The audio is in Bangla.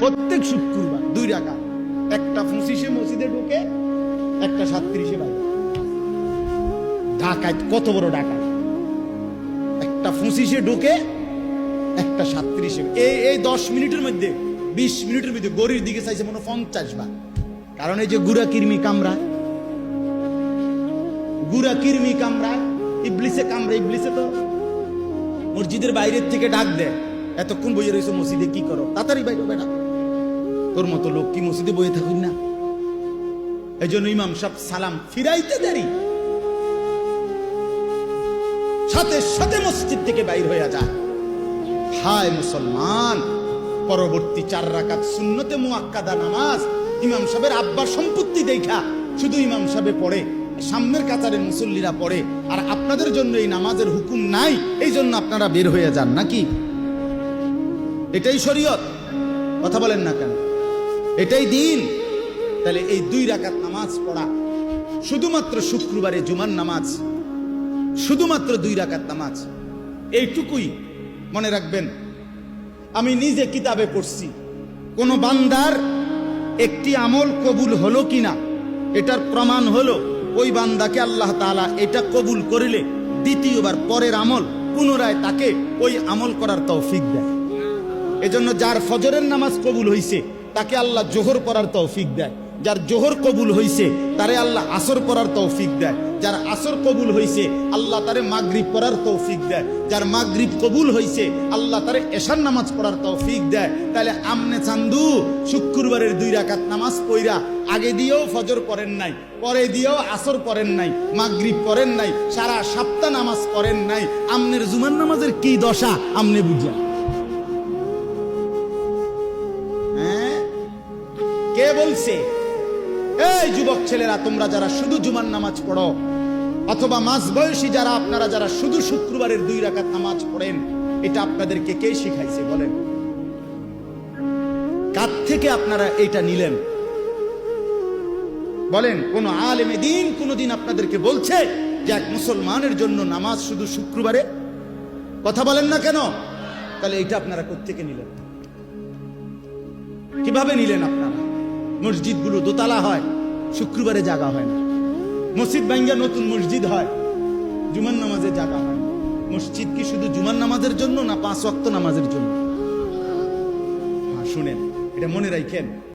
প্রত্যেক শুক্রবার, দুই রাখা একটা পঁচিশে মসজিদে ঢুকে, একটা সাতত্রিশে বাইরে। ঢাকায় কত বড় ঢাকায় একটা পঁচিশে ঢুকে, একটা সাতত্রিশে এই এই দশ মিনিটের মধ্যে, বিশ মিনিটের মধ্যে গরির দিকে চাইছে মনে পঞ্চাশ বার। কারণ এই যে গুড়া কিরমি কামড়ায় গুড়া কিরমি কামড়ায় ইবলিসে কামড়ায় ইবলিসে তো মসজিদের বাইরের থেকে ডাক দেয়। এতক্ষণ বইয়ে রয়েছে মসজিদে কি করো? তাড়াতাড়ি বাইরে, বেটা। তোর মতো লোক কি মসজিদে বইয়ে থাকুন না? এই জন্য ইমাম সাহেব সালাম ফিরাইতে দেরি। সাথে সাথে মসজিদ থেকে বাইর হইয়া যায় হায় মুসলমান, পরবর্তী চার রাকাত সুন্নতে মুআক্কাদা নামাজ ইমাম সাহেবের আব্বার সম্পত্তি দেখা। শুধু ইমাম সাহেবে পড়ে, সামনের কাতারে মুসল্লিরা পড়ে, আর আপনাদের জন্য এই নামাজের হুকুম নাই এই জন্য আপনারা বের হয়ে যান নাকি? এটাই শরীয়ত। কথা বলেন না কেন? এটাই দিন। তাহলে এই দুই রাকাত নামাজ পড়া, শুধুমাত্র শুক্রবারে জুমার নামাজ, শুধুমাত্র দুই রাকাত নামাজ, এইটুকুই মনে রাখবেন। আমি নিজে কিতাবে পড়ছি, কোন বান্দার একটি আমল কবুল হলো কিনা, এটার প্রমাণ হলো ওই বান্দাকে আল্লাহ তাআলা এটা কবুল করিলে দ্বিতীয়বার পরের আমল পুনরায় তাকে ওই আমল করার তৌফিক দেয়। এজন্য যার ফজরের নামাজ কবুল হইছে তাকে আল্লাহ জোহর পড়ার তৌফিক দেয়। যার জোহর কবুল হইছে, তারে আল্লাহ আসর পড়ার তৌফিক দেয়। যার আসর কবুল হইছে, আল্লাহ তারে মাগরিব পড়ার তৌফিক দেয়। যার মাগরিব কবুল হইছে, আল্লাহ তারে এশার নামাজ পড়ার তৌফিক দেয়। তাহলে আমনে চান্দু শুক্রবারের দুই রাকাত নামাজ পইরা আগে দিয়েও ফজর পড়েন নাই, পরে দিয়েও আসর পড়েন নাই, মাগরিব পড়েন নাই, সারা সপ্তাহ নামাজ পড়েন নাই। আমনের জুমার নামাজের কি দশা, আমনে বুঝা। কে বলছে? এই যুবক ছেলেরা, তোমরা যারা শুধু জুমার নামাজ পড়ো, অথবা মাঝ বয়সী যারা, আপনারা যারা শুধু শুক্রবারের দুই রাকাত নামাজ পড়েন, এটা আপনাদেরকে কে শিখাইছে বলেন? কার থেকে আপনারা এটা নিলেন? বলেন, কোন আলেমে দিন কোনদিন আপনাদেরকে বলছে যে এক মুসলমানের জন্য নামাজ শুধু শুক্রবারে? কথা বলেন না কেন? তাহলে এটা আপনারা কোত্থেকে নিলেন? কীভাবে নিলেন আপনারা? মসজিদগুলো দোতলা হয়, শুক্রবারে জাগা হয় না। মসজিদ ভাঙ্গা নতুন মসজিদ হয় জুমান নামাজে জাগা হয়। মসজিদ কি শুধু জুমান নামাজের জন্য না পাঁচ অক্ত নামাজের জন্য? হ্যাঁ শুনেন, এটা মনে রাখেন।